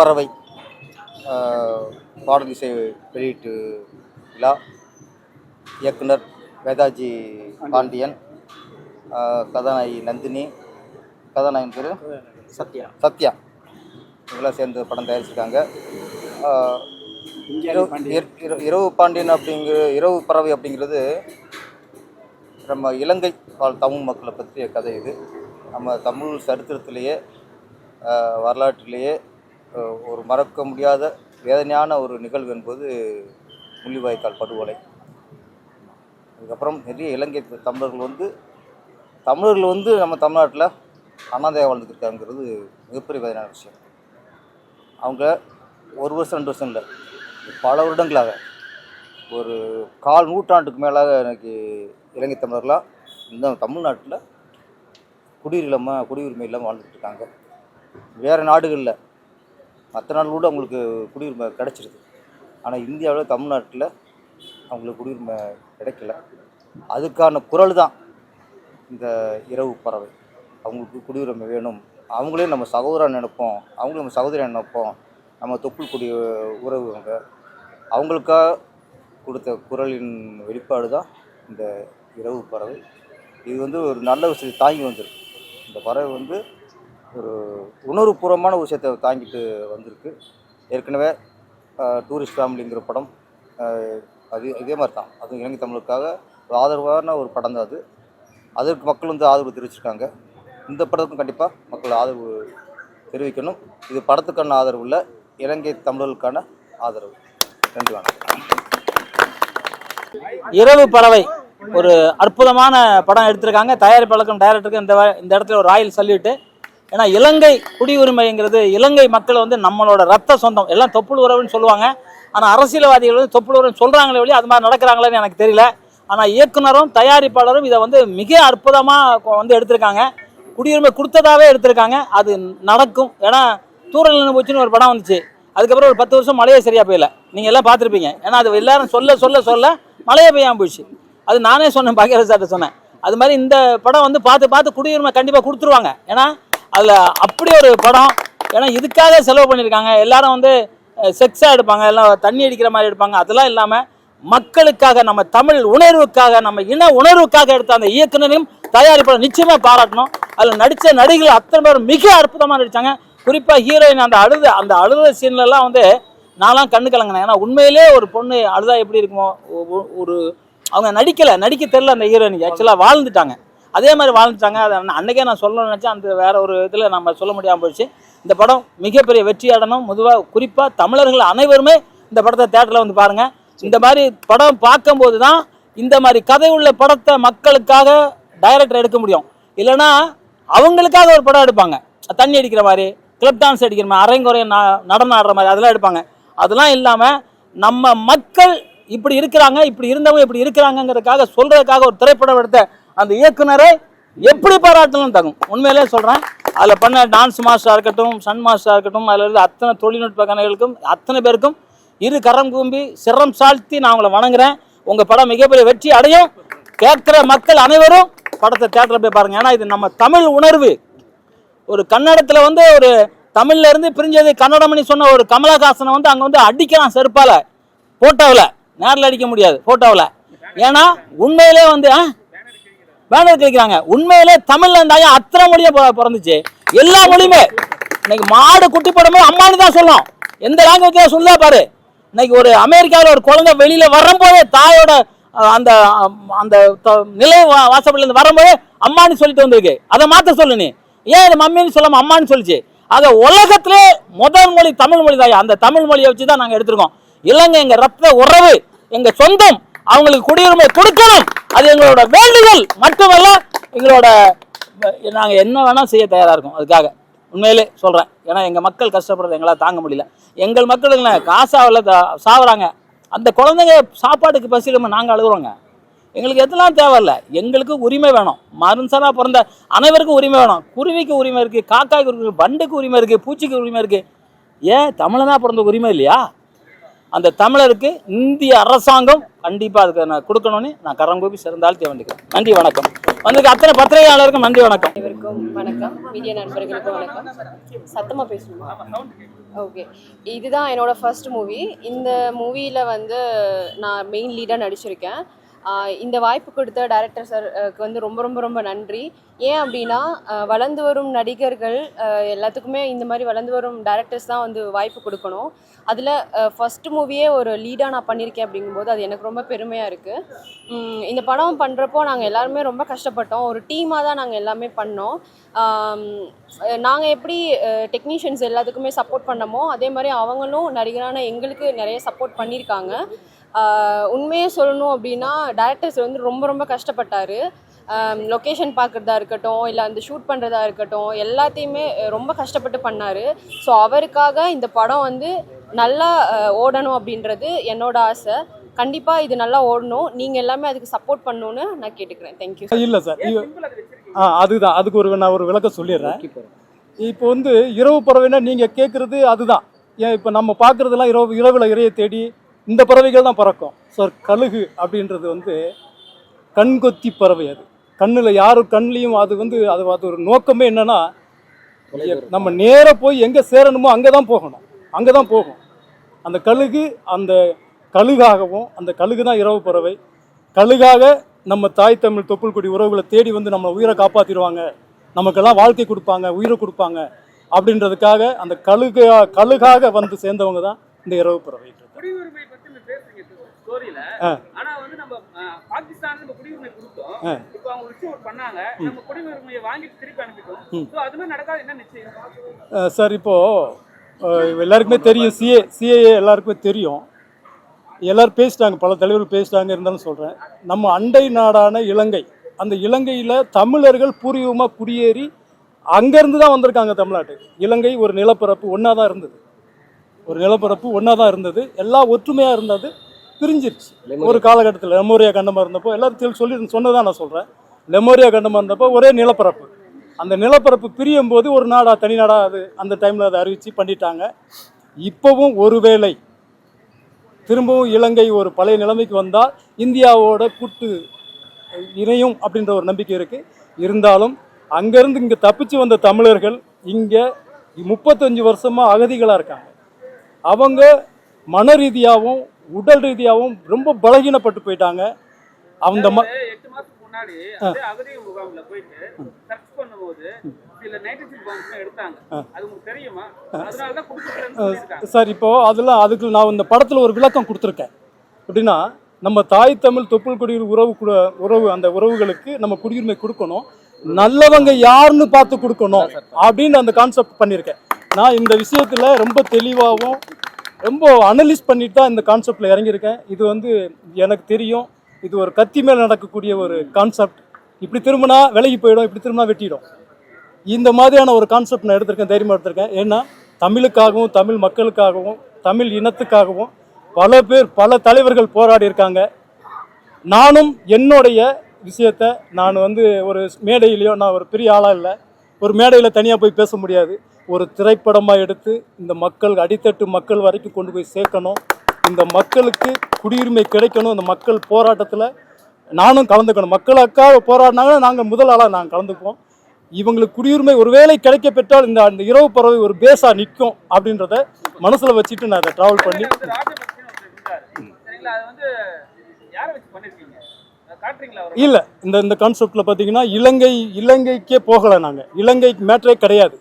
பறவை பாடல் இசை வெளியீட்டு விழா இயக்குனர் வேதாஜி பாண்டியன் கதாநாயகி நந்தினி கதாநாயகன் பேர் சத்யா. சத்யா. இவங்களாம் சேர்ந்து படம் தயாரிச்சிருக்காங்க. இரவு இர- இர- இரவு பாண்டியன் அப்படிங்கிற இரவு பறவை அப்படிங்கிறது நம்ம இலங்கை வாழ் தமிழ் மக்களை பற்றிய கதை இது. நம்ம தமிழ் சரித்திரத்திலேயே வரலாற்றிலேயே ஒரு மறக்க முடியாத வேதனையான ஒரு நிகழ்வு என்பது முள்ளிவாய்க்கால் படுகொலை. அதுக்கப்புறம் நிறைய இலங்கை தமிழர்கள் வந்து தமிழர்கள் வந்து நம்ம தமிழ்நாட்டில் அனாதையாக வாழ்ந்துட்டு மிகப்பெரிய வேதனையான விஷயம். அவங்க ஒரு வருஷம் ரெண்டு வருஷம் இல்லை பல வருடங்களாக ஒரு கால் நூற்றாண்டுக்கு மேலாக எனக்கு இலங்கை தமிழர்களாக இந்த தமிழ்நாட்டில் குடியுரிமை குடியுரிமை இல்லாமல் வாழ்ந்துட்டு இருக்காங்க. வேறு நாடுகளில் மற்ற நாள் கூட அவங்களுக்கு குடியுரிமை கிடைச்சிருது. ஆனால் இந்தியாவில் தமிழ்நாட்டில் அவங்களுக்கு குடியுரிமை கிடைக்கல. அதுக்கான குரல் தான் இந்த இரவு பறவை. அவங்களுக்கு குடியுரிமை வேணும். அவங்களையும் நம்ம சகோதரன் நினைப்போம். அவங்களும் நம்ம சகோதரன் நினைப்போம். நம்ம தொப்புள் குடி உறவு அவங்க அவங்களுக்காக கொடுத்த குரலின் வெளிப்பாடு தான் இந்த இரவு பறவை. இது வந்து ஒரு நல்ல விஷயத்தை தாங்கி வந்திருக்கு. இந்த பறவை வந்து ஒரு உணர்வுபூர்வமான விஷயத்தை தாங்கிட்டு வந்திருக்கு. ஏற்கனவே டூரிஸ்ட் ஃபேமிலிங்கிற படம் அது இதே மாதிரி தான் அதுவும் இலங்கை தமிழுக்காக ஒரு ஆதரவான ஒரு படம் தான் அது. அதற்கு மக்கள் வந்து ஆதரவு தெரிவிச்சிருக்காங்க. இந்த படத்துக்கும் கண்டிப்பாக மக்கள் ஆதரவு தெரிவிக்கணும். இது படத்துக்கான ஆதரவு இல்லை இலங்கை தமிழர்களுக்கான ஆதரவு. நன்றி வணக்கம். இரவு பறவை. ஒரு அற்புதமான படம் எடுத்திருக்காங்க. தயாரிப்பாளருக்கும் டைரக்டருக்கும் இந்த இந்த இடத்துல ஒரு ராயல் சல்யூட்டு. ஏன்னா இலங்கை குடியுரிமைங்கிறது இலங்கை மக்கள் வந்து நம்மளோட ரத்த சொந்தம். எல்லாம் தொப்புள் உறவுன்னு சொல்லுவாங்க. ஆனால் அரசியல்வாதிகள் வந்து தொப்புள் உறவுன்னு சொல்கிறாங்களே வழி அது மாதிரி நடக்கிறாங்களேன்னு எனக்கு தெரியல. ஆனால் இயக்குனரும் தயாரிப்பாளரும் இதை வந்து மிக அற்புதமாக வந்து எடுத்திருக்காங்க. குடியுரிமை கொடுத்ததாவே எடுத்திருக்காங்க. அது நடக்கும். ஏன்னா தூரல் நின்று போச்சுன்னு ஒரு படம் வந்துச்சு. அதுக்கப்புறம் ஒரு பத்து வருஷம் மழையே சரியாக போயில. நீங்கள் எல்லாம் பார்த்துருப்பீங்க. ஏன்னா அது எல்லாரும் சொல்ல சொல்ல சொல்ல மழையே பெய்யாம போயிடுச்சு. அது நானே சொன்னேன் பாக்கியராஜ் சார்ட்ட சொன்னேன். அது மாதிரி இந்த படம் வந்து பார்த்து பார்த்து குடியுரிமை கண்டிப்பாக கொடுத்துருவாங்க. ஏன்னா அதில் அப்படி ஒரு படம். ஏன்னா இதுக்காக செலவு பண்ணியிருக்காங்க. எல்லாரும் வந்து செக்ஸாக எடுப்பாங்க எல்லாம் தண்ணி அடிக்கிற மாதிரி எடுப்பாங்க. அதெல்லாம் இல்லாமல் மக்களுக்காக நம்ம தமிழ் உணர்வுக்காக நம்ம இன உணர்வுக்காக எடுத்த அந்த இயக்குனரையும் தயாரிப்பாளர் நிச்சயமாக பாராட்டணும். அதில் நடித்த நடிகர்கள் அத்தனை பேரும் மிக அற்புதமாக நடித்தாங்க குறிப்பாக ஹீரோயின் அந்த அழுத அந்த அழுத சீன்லலாம் வந்து நான்லாம் கண்ணு கலங்கினேன். ஏன்னா உண்மையிலே ஒரு பொண்ணு அழுதா எப்படி இருக்குமோ ஒரு அவங்க நடிக்கலை. நடிக்க தெரில அந்த ஹீரோயினுக்கு. ஆக்சுவலாக வாழ்ந்துட்டாங்க. அதே மாதிரி வாழ்ந்துட்டாங்க. அதை அன்றைக்கே நான் சொல்லணும்னு நினச்சேன். அந்த வேற ஒரு இதில் நம்ம சொல்ல முடியாமல் போயிடுச்சு. இந்த படம் மிகப்பெரிய வெற்றியாடணும் முதுவாக குறிப்பாக தமிழர்கள் அனைவருமே இந்த படத்தை தேட்டரில் வந்து பாருங்கள் இந்த மாதிரி படம் பார்க்கும்போது தான் இந்த மாதிரி கதை உள்ள படத்தை மக்களுக்காக டைரக்டர் எடுக்க முடியும். இல்லைன்னா அவங்களுக்காக ஒரு படம் எடுப்பாங்க. தண்ணி அடிக்கிற மாதிரி கிளப் டான்ஸ் அடிக்கிற மாதிரி அரைங்குறைய நடனம் ஆடுற மாதிரி அதெல்லாம் எடுப்பாங்க. அதெல்லாம் இல்லாமல் நம்ம மக்கள் இப்படி இருக்கிறாங்க இப்படி இருந்தவங்க இப்படி இருக்கிறாங்கங்கிறதுக்காக சொல்கிறதுக்காக ஒரு திரைப்படம் எடுத்த அந்த இயக்குனரை எப்படி பாராட்டணும் தகும் உண்மையிலே சொல்கிறேன் அதில் பண்ண டான்ஸ் மாஸ்டராக இருக்கட்டும் சன் மாஸ்டராக இருக்கட்டும் அதில் இருந்து அத்தனை தொழில்நுட்ப கணக்குகளுக்கும் அத்தனை பேருக்கும் இரு கரம் கூம்பி சிரம் சாழ்த்தி நான் உங்களை வணங்குறேன். உங்கள் படம் மிகப்பெரிய வெற்றி அடையும். கேட்குற மக்கள் அனைவரும் படத்தை தேட்டரில் போய் பாருங்கள் ஏன்னா இது நம்ம தமிழ் உணர்வு. ஒரு கன்னடத்தில் வந்து ஒரு தமிழ்ல இருந்து பிரிஞ்சது கன்னடமணி சொன்ன ஒரு கமலஹாசனை வந்து அங்கே வந்து அடிக்கலாம் செருப்பால். ஃபோட்டோவில் நேரில் அடிக்க முடியாது ஃபோட்டோவில் ஏன்னா உண்மையிலே வந்து ஆ பேனர் கிழிக்கிறாங்க உண்மையிலே தமிழ்ல இருந்தாங்க அத்தனை மொழியும் பிறந்துச்சு. எல்லா மொழியுமே. இன்னைக்கு மாடு குட்டி போடும்போது அம்மானு தான் சொல்லும் எந்த லாங்குவேஜ் சொல்லுதா பாரு. இன்னைக்கு ஒரு அமெரிக்காவில் ஒரு குழந்தை வெளியில வரும்போதே தாயோட அந்த அந்த நிலை வா- வாசப்படில இருந்து வரும்போதே அம்மான்னு சொல்லிட்டு வந்திருக்கு. அதை மாத்த சொல்லு நீ. ஏன் இது மம்மின்னு சொல்லாம அம்மான்னு சொல்லிச்சு? ஆக உலகத்திலே முதல் மொழி தமிழ் மொழி தான் அந்த தமிழ் மொழியை வச்சு தான் நாங்கள் எடுத்திருக்கோம். இல்லைங்க எங்கள் ரத்த உறவு எங்கள் சொந்தம் அவங்களுக்கு குடியுரிமை கொடுக்கணும். அது எங்களோட வேண்டுதல் மட்டுமல்ல எங்களோட நாங்கள் என்ன வேணால் செய்ய தயாராக இருக்கோம். அதுக்காக உண்மையிலே சொல்கிறேன் ஏன்னா எங்கள் மக்கள் கஷ்டப்படுறத எங்களால் தாங்க முடியல. எங்கள் மக்களுங்க காசாவில் சாவுறாங்க. அந்த குழந்தைங்க சாப்பாட்டுக்கு பசியில்லாம நாங்கள் அழுகுறோங்க. எங்களுக்கு எதெல்லாம் தேவையில்ல. எங்களுக்கு உரிமை வேணும். மனுஷனாக பிறந்த அனைவருக்கும் உரிமை வேணும். குருவிக்கு உரிமை இருக்குது காக்காய்க்கு உரிமை பண்டுக்கு வண்டுக்கு உரிமை இருக்குது பூச்சிக்கு உரிமை இருக்குது ஏன் தமிழனா பிறந்த உரிமை இல்லையா? அந்த தமிழருக்கு இந்திய அரசாங்கம் கண்டிப்பாக அதுக்கு நான் கொடுக்கணும்னு நான் கரங்கூப்பி சிறந்தால் தேவண்டிக்கிறேன் நன்றி வணக்கம். வந்திருக்க அத்தனை பத்திரிகையாளருக்கும் நன்றி வணக்கம். இவருக்கும் வணக்கம். மீடியா நண்பர்களுக்கும் வணக்கம். சத்தமா பேசணுமா ஓகே இதுதான் என்னோட ஃபர்ஸ்ட் மூவி இந்த மூவியில் வந்து நான் மெயின் லீடாக நடிச்சிருக்கேன். இந்த வாய்ப்பு கொடுத்த டைரக்டர் சாருக்கு வந்து ரொம்ப ரொம்ப ரொம்ப நன்றி. ஏன் அப்படின்னா வளர்ந்து வரும் நடிகர்கள் எல்லாத்துக்குமே இந்த மாதிரி வளர்ந்து வரும் டேரக்டர்ஸ் தான் வந்து வாய்ப்பு கொடுக்கணும். அதில் ஃபர்ஸ்ட் மூவியே ஒரு லீடாக நான் பண்ணியிருக்கேன் அப்படிங்கும்போது அது எனக்கு ரொம்ப பெருமையாக இருக்குது இந்த படம் பண்ணுறப்போ நாங்கள் எல்லாருமே ரொம்ப கஷ்டப்பட்டோம். ஒரு டீமாக தான் நாங்கள் எல்லாமே பண்ணோம். நாங்கள் எப்படி டெக்னீஷியன்ஸ் எல்லாத்துக்குமே சப்போர்ட் பண்ணமோ அதே மாதிரி அவங்களும் நடிகரான எங்களுக்கு நிறைய சப்போர்ட் பண்ணியிருக்காங்க உண்மையை சொல்லணும் அப்படின்னா டேரக்டர்ஸ் வந்து ரொம்ப ரொம்ப கஷ்டப்பட்டார். லொக்கேஷன் பார்க்குறதா இருக்கட்டும் இல்லை அந்த ஷூட் பண்ணுறதா இருக்கட்டும் எல்லாத்தையுமே ரொம்ப கஷ்டப்பட்டு பண்ணார். ஸோ அவருக்காக இந்த படம் வந்து நல்லா ஓடணும் அப்படின்றது என்னோட ஆசை. கண்டிப்பாக இது நல்லா ஓடணும். நீங்கள் எல்லாமே அதுக்கு சப்போர்ட் பண்ணணும்னு நான் கேட்டுக்கிறேன். தேங்க்யூ இல்லை சார் ஆ அதுதான். அதுக்கு ஒரு நான் ஒரு விளக்கம் சொல்லிடுறேன். இப்போ வந்து இரவு பறவைனா நீங்கள் கேட்குறது அதுதான். ஏன் இப்போ நம்ம பார்க்குறதெல்லாம் இரவு இரவில் இறையை தேடி இந்த பறவைகள் தான் பறக்கும். ஸோ கழுகு அப்படின்றது வந்து கண்கொத்தி பறவை அது. கண்ணில் யார் கண்லேயும் அது வந்து அது அது ஒரு நோக்கமே என்னென்னா நம்ம நேராக போய் எங்கே சேரணுமோ அங்கே தான் போகணும். அங்கே தான் போகும். அந்த கழுகு அந்த கழுகாகவும் அந்த கழுகு தான் இரவு பறவை. கழுகாக நம்ம தாய் தமிழ் தொப்புள் கொடி உறவுகளை தேடி வந்து நம்ம உயிரை காப்பாற்றிடுவாங்க நமக்கெல்லாம் வாழ்க்கை கொடுப்பாங்க உயிரை கொடுப்பாங்க. அப்படின்றதுக்காக அந்த கழுகா கழுகாக வந்து சேர்ந்தவங்க தான் இந்த இரவு பறவை குடியுரிமை பத்தி நீங்க பேசுறீங்க ஸ்டோரியில. ஆனா வந்து நம்ம பாகிஸ்தான் நம்ம குடியுரிமை கொடுத்தோம். இப்போ அவங்க விஷயம் பண்ணாங்க. நம்ம குடியுரிமையை வாங்கிட்டு திருப்பி அனுப்பிட்டோம். சோ அது மாதிரி நடக்காது. என்ன நிச்சயம்? சார் இப்போது எல்லாருக்குமே தெரியும். சிஏ சிஏஏ எல்லாருக்குமே தெரியும். எல்லாரும் பேசிட்டாங்க. பல தலைவர்கள் பேசிட்டாங்க இருந்தாலும் சொல்கிறேன் நம்ம அண்டை நாடான இலங்கை. அந்த இலங்கையில் தமிழர்கள் பூர்வீகமாக குடியேறி அங்கேருந்து தான் வந்திருக்காங்க தமிழ்நாட்டுக்கு இலங்கை ஒரு நிலப்பரப்பு ஒன்றா தான் இருந்தது. ஒரு நிலப்பரப்பு ஒன்றா தான் இருந்தது. எல்லாம் ஒற்றுமையாக இருந்தது. பிரிஞ்சிருச்சு. ஒரு காலகட்டத்தில் லெமோரியா கண்டமாக இருந்தப்போ எல்லாத்தையும் சொல்லி சொன்னதான் நான் சொல்கிறேன் லெமோரியா கண்டமாக இருந்தப்போ ஒரே நிலப்பரப்பு. அந்த நிலப்பரப்பு பிரியும் போது ஒரு நாடா தனி நாடா அது அந்த டைமில் அதை அறிவித்து பண்ணிட்டாங்க. இப்போவும் ஒருவேளை திரும்பவும் இலங்கை ஒரு பழைய நிலைமைக்கு வந்தால் இந்தியாவோட கூட்டு இணையும் அப்படின்ற ஒரு நம்பிக்கை இருக்குது இருந்தாலும் அங்கேருந்து இங்கே தப்பிச்சு வந்த தமிழர்கள் இங்கே முப்பத்தஞ்சு வருஷமாக அகதிகளாக இருக்காங்க. அவங்க மன ரீதியாகவும் உடல் ரீதியாகவும் ரொம்ப பலகீனப்பட்டு போயிட்டாங்க. அந்த முன்னாடி அதே அகதி முகாம்ல போயிட்டு சர்ச் பண்ணும்போது சில நைட்ரஜன் பாம்ஸ் எடுத்தாங்க. அது உங்களுக்கு தெரியுமா? அதனால தான் கொடுத்துருக்கேன்னு சொல்லியிருக்காங்க. சார் இப்போ அதெல்லாம் அதுக்கு நான் இந்த படத்தில் ஒரு விளக்கம் கொடுத்துருக்கேன். எப்படின்னா நம்ம தாய் தமிழ் தொப்புள் குடியுரிமை உறவு கூட- உறவு அந்த உறவுகளுக்கு நம்ம குடியுரிமை கொடுக்கணும். நல்லவங்க யாருன்னு பார்த்து கொடுக்கணும் அப்படின்னு அந்த கான்செப்ட் பண்ணியிருக்கேன். நான் இந்த விஷயத்தில் ரொம்ப தெளிவாகவும் ரொம்ப அனலிஸ் பண்ணிட்டு தான் இந்த கான்செப்டில் இறங்கியிருக்கேன். இது வந்து எனக்கு தெரியும். இது ஒரு கத்தி மேல் நடக்கக்கூடிய ஒரு கான்செப்ட் இப்படி திரும்பினா விலகி போயிடும் இப்படி திரும்பினா வெட்டிடும். இந்த மாதிரியான ஒரு கான்செப்ட் நான் எடுத்திருக்கேன் தைரியமாக எடுத்திருக்கேன். ஏன்னா தமிழுக்காகவும் தமிழ் மக்களுக்காகவும் தமிழ் இனத்துக்காகவும் பல பேர் பல தலைவர்கள் போராடி இருக்காங்க. நானும் என்னுடைய விஷயத்த நான் வந்து ஒரு மேடையிலையோ நான் ஒரு பெரிய ஆளாக இல்லை. ஒரு மேடையில் தனியாக போய் பேச முடியாது. ஒரு திரைப்படமாக எடுத்து இந்த மக்கள் அடித்தட்டு மக்கள் வரைக்கும் கொண்டு போய் சேர்க்கணும். இந்த மக்களுக்கு குடியுரிமை கிடைக்கணும். இந்த மக்கள் போராட்டத்தில் நானும் கலந்துக்கணும். மக்களுக்காக போராடினாங்கன்னா நாங்கள் முதல் ஆளாக நாங்கள் கலந்துக்குவோம். இவங்களுக்கு குடியுரிமை ஒருவேளை கிடைக்க பெற்றால் இந்த அந்த இரவு பறவை ஒரு பேஸாக நிற்கும் அப்படின்றத மனசில் வச்சுட்டு நான் அதை ட்ராவல் பண்ணி இல்லை இந்த இந்த கான்செப்டில் பார்த்தீங்கன்னா இலங்கை இலங்கைக்கே போகலை நாங்கள் இலங்கை மேட்டரே கிடையாது.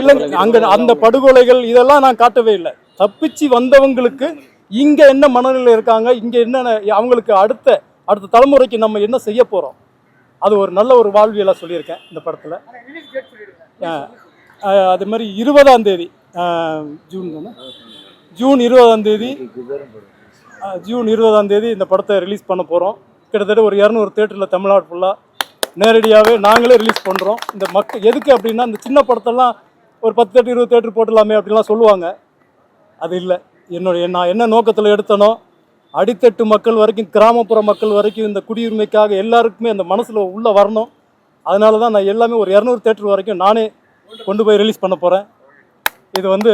இலங்கை அங்கே அந்த படுகொலைகள் இதெல்லாம் நான் காட்டவே இல்லை. தப்பிச்சு வந்தவங்களுக்கு இங்கே என்ன மனநிலை இருக்காங்க இங்கே என்னென்ன அவங்களுக்கு அடுத்த அடுத்த தலைமுறைக்கு நம்ம என்ன செய்ய போகிறோம் அது ஒரு நல்ல ஒரு வாழ்வியலாக சொல்லியிருக்கேன் இந்த படத்தில். அது மாதிரி இருபதாம் தேதி ஜூன் தானே? ஜூன் இருபதாம் தேதி ஜூன் இருபதாம் தேதி இந்த படத்தை ரிலீஸ் பண்ண போகிறோம் கிட்டத்தட்ட ஒரு இரநூறு தேட்டரில் தமிழ்நாடு ஃபுல்லாக நேரடியாகவே நாங்களே ரிலீஸ் பண்ணுறோம் இந்த மக்கள் எதுக்கு அப்படின்னா இந்த சின்ன படத்தெல்லாம் ஒரு பத்து தேட்டர் இருபது தேட்டர் போட்டுடலாமே அப்படிலாம் சொல்லுவாங்க. அது இல்லை. என்னுடைய நான் என்ன நோக்கத்தில் எடுத்தனோ அடித்தட்டு மக்கள் வரைக்கும் கிராமப்புற மக்கள் வரைக்கும் இந்த குடியுரிமைக்காக எல்லாருக்குமே அந்த மனசில் உள்ளே வரணும். அதனால தான் நான் எல்லாமே ஒரு இரநூறு தேட்டர் வரைக்கும் நானே கொண்டு போய் ரிலீஸ் பண்ண போகிறேன் இது வந்து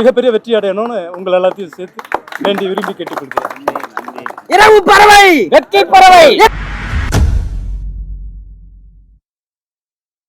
மிகப்பெரிய வெற்றி அடையணும்னு உங்களை எல்லாத்தையும் சேர்த்து வேண்டி விரும்பி கேட்டுக்கொள்கிறேன். இரவு பறவை! வெற்றி பறவை!